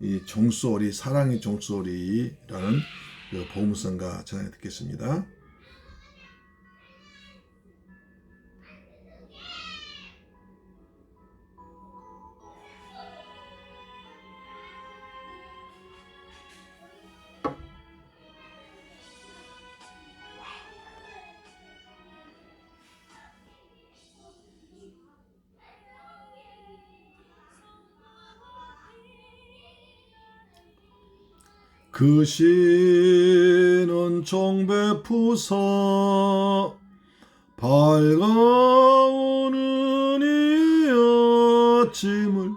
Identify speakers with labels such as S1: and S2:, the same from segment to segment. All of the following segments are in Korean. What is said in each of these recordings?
S1: 이 종소리 사랑의 종소리라는 그 보험성가 전해 듣겠습니다. 그 시는 종배푸사 밝아오는 이 아침을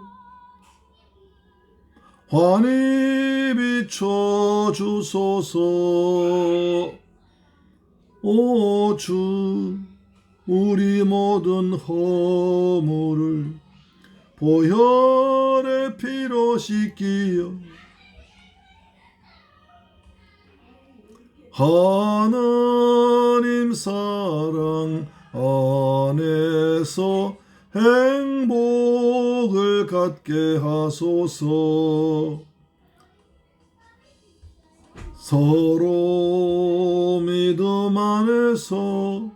S1: 환히 비춰주소서. 오 주 우리 모든 허물을 보혈의 피로 씻기어 하나님 사랑 안에서 행복을 갖게 하소서. 서로 믿음 안에서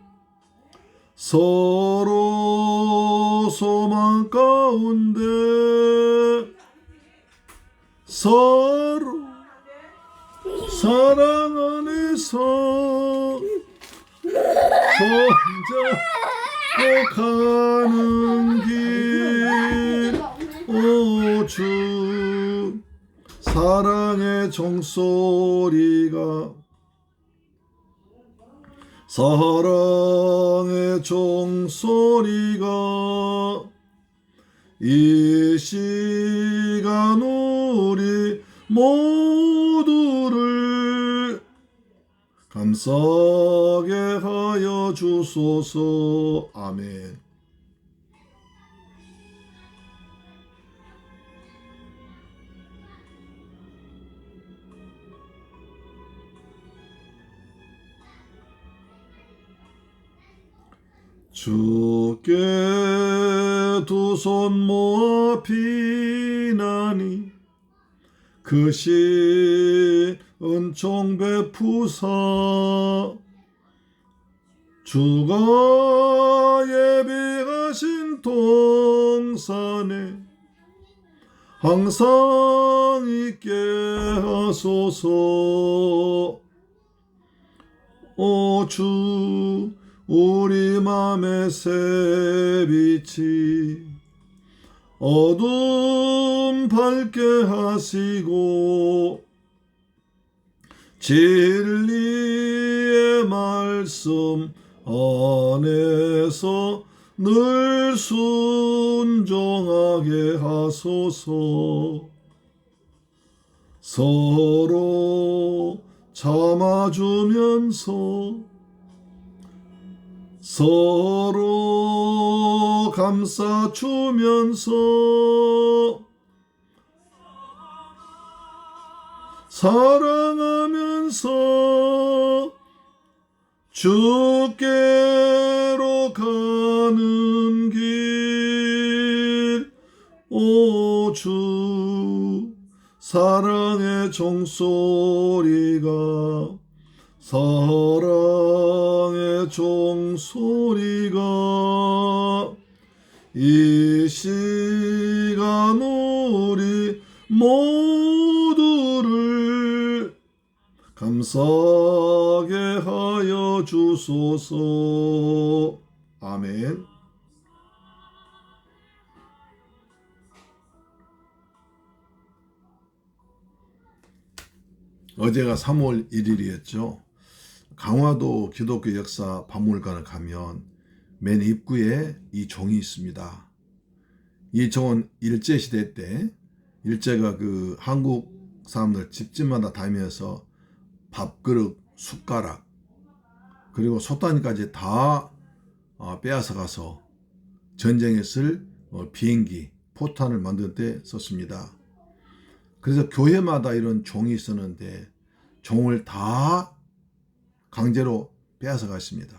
S1: 서로 소망 가운데 서로 사랑 서 손잡고 가는 길 오주 사랑의 종소리가 사랑의 종소리가 이 시간 우리 모두 싸게 하여 주소서 아멘. 주께 두 손 모아 비나니 그시 은 총배 푸사 주가 예비하신 동산에 항상 있게 하소서. 오 주 우리 맘의 새빛이 어둠 밝게 하시고 진리의 말씀 안에서 늘 순종하게 하소서. 서로 참아주면서 서로 감싸주면서 사랑하 면서 주께로 가는 길. 오 주 사랑의 종소리가 사랑의 종소리가 이 시간 우리 모두 감사하게 하여 주소서. 아멘. 어제가 3월 1일이었죠. 강화도 기독교 역사 박물관을 가면 맨 입구에 이 종이 있습니다. 이 종은 일제시대 때 일제가 그 한국 사람들 집집마다 다니면서 밥그릇, 숟가락, 그리고 솥단까지 다 어, 빼앗아 가서 전쟁에 쓸 어, 비행기, 포탄을 만들 때 썼습니다. 그래서 교회마다 이런 종이 있었는데 종을 다 강제로 빼앗아 갔습니다.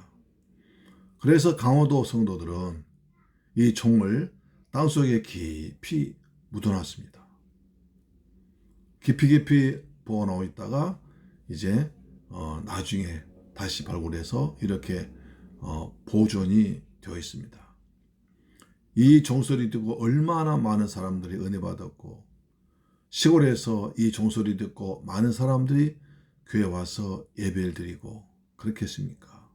S1: 그래서 강호도 성도들은 이 종을 땅속에 깊이 묻어놨습니다. 깊이 깊이 보관하고 있다가 이제 어, 나중에 다시 발굴해서 이렇게 어, 보존이 되어 있습니다. 이 종소리 듣고 얼마나 많은 사람들이 은혜 받았고 시골에서 이 종소리 듣고 많은 사람들이 교회 와서 예배를 드리고 그렇게 했습니까?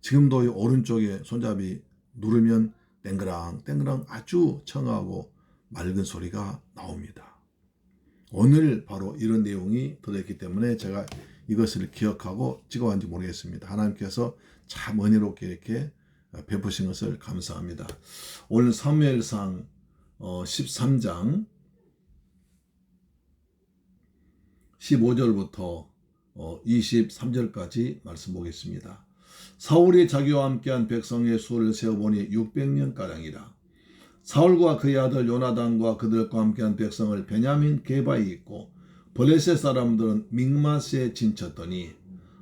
S1: 지금도 이 오른쪽에 손잡이 누르면 땡그랑 땡그랑 아주 청하고 맑은 소리가 나옵니다. 오늘 바로 이런 내용이 들어있기 때문에 제가 이것을 기억하고 찍어왔는지 모르겠습니다. 하나님께서 참 은혜롭게 이렇게 베푸신 것을 감사합니다. 오늘 사무엘상 13장 15절부터 23절까지 말씀 보겠습니다. 사울이 자기와 함께한 백성의 수를 세어보니 600명가량이라. 사울과 그의 아들 요나단과 그들과 함께한 백성을 베냐민 게바에 있고 블레셋 사람들은 믹마스에 진쳤더니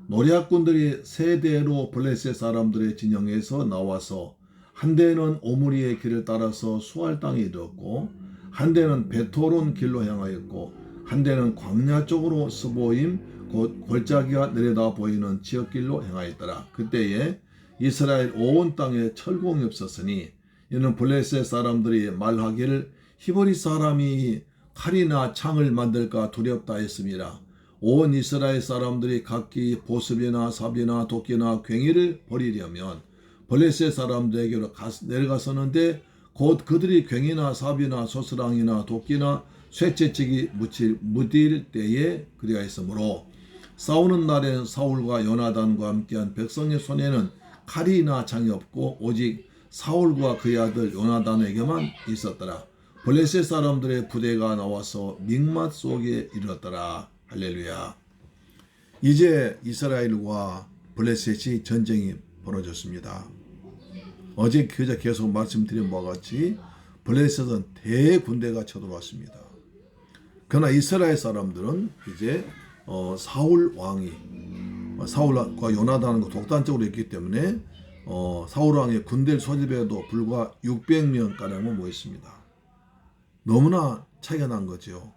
S1: 노략군들이 세 대로 블레셋 사람들의 진영에서 나와서 한 대는 오므리의 길을 따라서 수알 땅에 이르렀고 한 대는 베토론 길로 향하였고 한 대는 광야 쪽으로 스보임 곧 골짜기가 내려다 보이는 지역길로 향하였더라. 그때에 이스라엘 온 땅에 철공이 없었으니 이는 블레셋 사람들이 말하기를 히브리 사람이 칼이나 창을 만들까 두렵다 했습니다. 온 이스라엘 사람들이 각기 보습이나 삽이나 도끼나 괭이를 버리려면 블레셋 사람들에게로 내려갔었는데 곧 그들이 괭이나 삽이나 소스랑이나 도끼나 쇠채찍이 묻힐, 묻힐 때에 그리가 있으므로 싸우는 날에는 사울과 요나단과 함께한 백성의 손에는 칼이나 창이 없고 오직 사울과 그의 아들 요나단에게만 있었더라. 블레셋 사람들의 부대가 나와서 믹맛 속에 이르렀더라. 할렐루야. 이제 이스라엘과 블레셋이 전쟁이 벌어졌습니다. 어제 그저 계속 말씀드린 바와 같이 블레셋은 대군대가 쳐들어왔습니다. 그러나 이스라엘 사람들은 이제 어, 사울 왕이 사울과 요나단과 독단적으로 했기 때문에 어, 사울 왕의 군대를 소집해도 불과 600명 가량만 모였습니다. 너무나 차이가 난 거죠.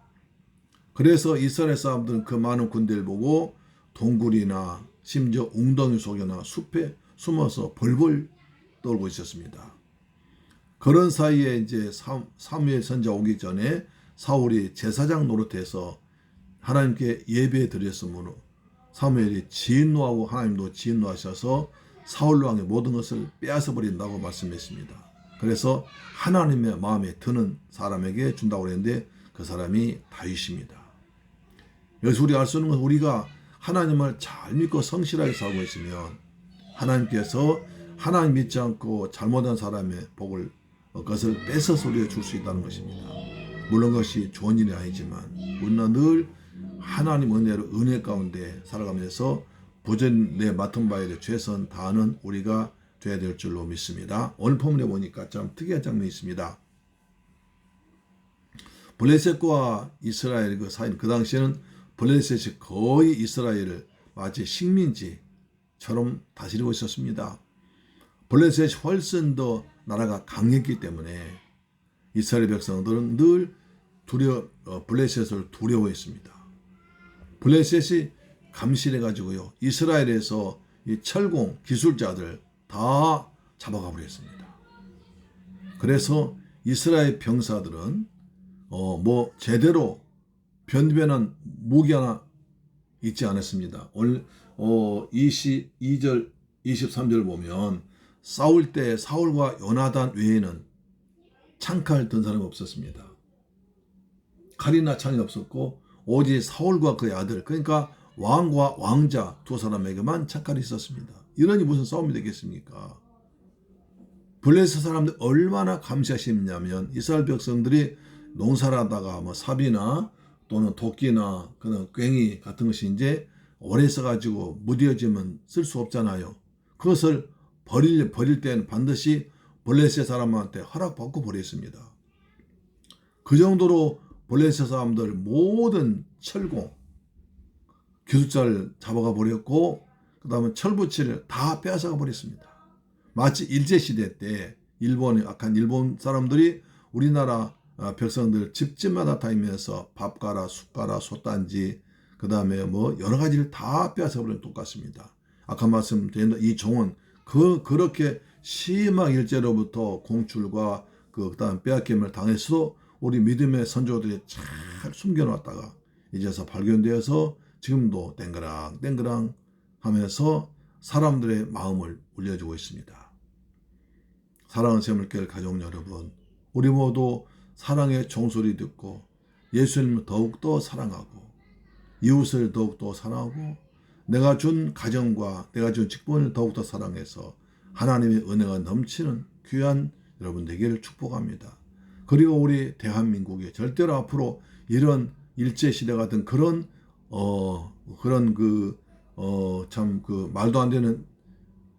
S1: 그래서 이스라엘 사람들은 그 많은 군대를 보고 동굴이나 심지어 웅덩이 속이나 숲에 숨어서 벌벌 떨고 있었습니다. 그런 사이에 이제 사무엘 선자 오기 전에 사울이 제사장 노릇해서 하나님께 예배 드렸으므로 사무엘이 진노하고 하나님도 진노하셔서 사울 왕의 모든 것을 빼앗아 버린다고 말씀했습니다. 그래서 하나님의 마음에 드는 사람에게 준다고 했는데 그 사람이 다윗입니다. 여기서 우리가 알 수 있는 건 우리가 하나님을 잘 믿고 성실하게 살고 있으면 하나님께서 하나님 믿지 않고 잘못한 사람의 복을 그것을 뺏어서 우리가 줄 수 있다는 것입니다. 물론 그것이 좋은 일이 아니지만 우리는 늘 하나님 은혜로 은혜 가운데 살아가면서 부전 내 맡은 바에 대해 최선 다하는 우리가 돼야 될 줄로 믿습니다. 오늘 본문에 보니까 참 특이한 장면이 있습니다. 블레셋과 이스라엘 그 사이 그 당시에는 블레셋이 거의 이스라엘을 마치 식민지처럼 다스리고 있었습니다. 블레셋이 훨씬 더 나라가 강했기 때문에 이스라엘 백성들은 늘 두려 어, 블레셋을 두려워했습니다. 블레셋이 감시해 가지고요 이스라엘에서 이 철공 기술자들 다 잡아가 버렸습니다. 그래서 이스라엘 병사들은 어 뭐 제대로 변변한 무기 하나 잊지 않았습니다. 어 22절 23절 보면 싸울 때 사울과 요나단 외에는 창칼 든 사람이 없었습니다. 칼이나 창이 없었고 오직 사울과 그의 아들 그러니까 왕과 왕자 두 사람에게만 창칼이 있었습니다. 이러니 무슨 싸움이 되겠습니까? 블레스 사람들 얼마나 감시하시냐면 이스라엘 백성들이 농사를 하다가 뭐 삽이나 또는 도끼나 그런 괭이 같은 것이 이제 오래 써가지고 무뎌지면 쓸 수 없잖아요. 그것을 버릴 버릴 때는 반드시 블레셋 사람한테 허락받고 버렸습니다. 그 정도로 블레셋 사람들 모든 철공 기술자를 잡아가 버렸고 그 다음에 철부치를 다 빼앗아가 버렸습니다. 마치 일제시대 때 일본의 악한 일본 사람들이 우리나라 아, 백성들 집집마다 다니면서 밥 가라, 쑥 가라, 솥단지, 그 다음에 뭐 여러 가지를 다 빼앗아버리는 똑같습니다. 아까 말씀드린 이 종은 그, 그렇게 심한 일제로부터 공출과 그, 그 다음 빼앗김을 당했어도 우리 믿음의 선조들이 잘 숨겨놨다가 이제서 발견되어서 지금도 땡그랑 땡그랑 하면서 사람들의 마음을 울려주고 있습니다. 사랑하는 샘물길 가족 여러분, 우리 모두 사랑의 종소리 듣고 예수님을 더욱더 사랑하고 이웃을 더욱더 사랑하고 내가 준 가정과 내가 준 직분을 더욱더 사랑해서 하나님의 은혜가 넘치는 귀한 여러분 되기를 축복합니다. 그리고 우리 대한민국이 절대로 앞으로 이런 일제 시대 같은 그런 어 그런 그 어 참 그 말도 안 되는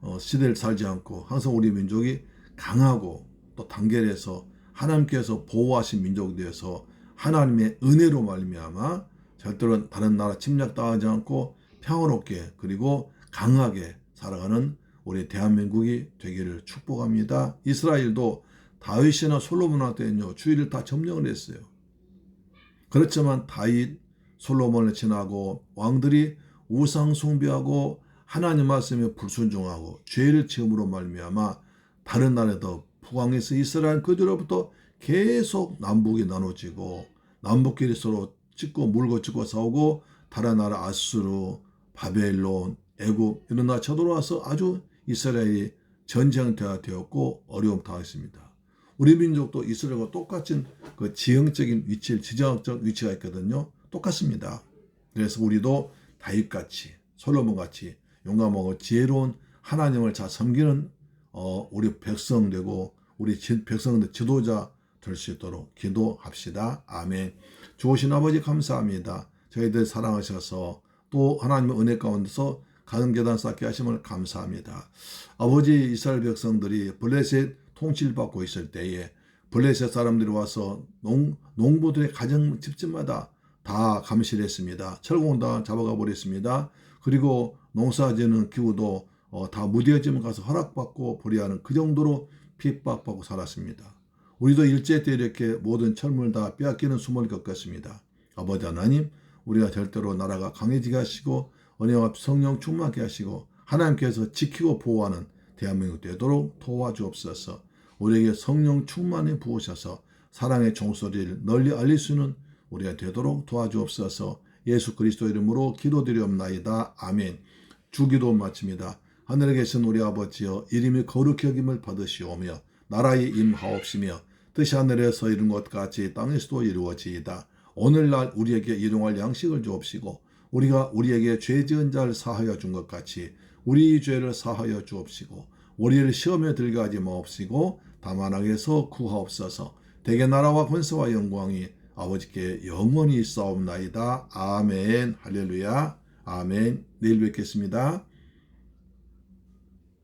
S1: 어 시대를 살지 않고 항상 우리 민족이 강하고 또 단결해서 하나님께서 보호하신 민족이 되어서 하나님의 은혜로 말미암아 절대로 다른 나라 침략당하지 않고 평화롭게 그리고 강하게 살아가는 우리 대한민국이 되기를 축복합니다. 이스라엘도 다윗이나 솔로몬한테는요 주의를 다 점령을 했어요. 그렇지만 다윗, 솔로몬을 지나고 왕들이 우상 숭배하고 하나님 말씀에 불순종하고 죄를 지음으로 말미암아 다른 나라에도 북왕에서 이스라엘 그들로부터 계속 남북이 나눠지고 남북끼리 서로 찍고 물고 찍고 싸우고 다른 나라 아수르, 바벨론, 애굽 이런 나라 쳐들어와서 아주 이스라엘이 전쟁터가 되었고 어려움 당했습니다. 우리 민족도 이스라엘과 똑같은 그 지형적인 위치, 지정학적 위치가 있거든요. 똑같습니다. 그래서 우리도 다윗같이 솔로몬같이 용감하고 지혜로운 하나님을 잘 섬기는 어, 우리 백성 되고 우리 백성들 지도자 될 수 있도록 기도합시다. 아멘. 좋으신 아버지 감사합니다. 저희들 사랑하셔서 또 하나님의 은혜 가운데서 가는 계단 쌓게 하심을 감사합니다. 아버지 이스라엘 백성들이 블레셋 통치를 받고 있을 때에 블레셋 사람들이 와서 농, 농부들의 가정 집집마다 다 감시를 했습니다. 철공다 잡아가 버렸습니다. 그리고 농사지는 기후도 어, 다 무뎌지면 가서 허락받고 보리하는 그 정도로 핍박받고 살았습니다. 우리도 일제 때 이렇게 모든 철물 다 빼앗기는 수모를 겪었습니다. 아버지 하나님, 우리가 절대로 나라가 강해지게 하시고 은혜와 성령 충만하게 하시고 하나님께서 지키고 보호하는 대한민국 되도록 도와주옵소서. 우리에게 성령 충만히 부으셔서 사랑의 종소리를 널리 알릴 수 있는 우리가 되도록 도와주옵소서. 예수 그리스도 이름으로 기도드리옵나이다. 아멘. 주기도 마칩니다. 하늘에 계신 우리 아버지여 이름이 거룩히 여김을 받으시오며 나라의 임하옵시며 뜻이 하늘에서 이룬 것 같이 땅에서도 이루어지이다. 오늘날 우리에게 일용할 양식을 주옵시고 우리가 우리에게 죄 지은 자를 사하여 준 것 같이 우리 죄를 사하여 주옵시고 우리를 시험에 들게 하지 마옵시고 다만 악에서 구하옵소서 대개 나라와 권세와 영광이 아버지께 영원히 있사옵나이다. 아멘 할렐루야 아멘 내일 뵙겠습니다.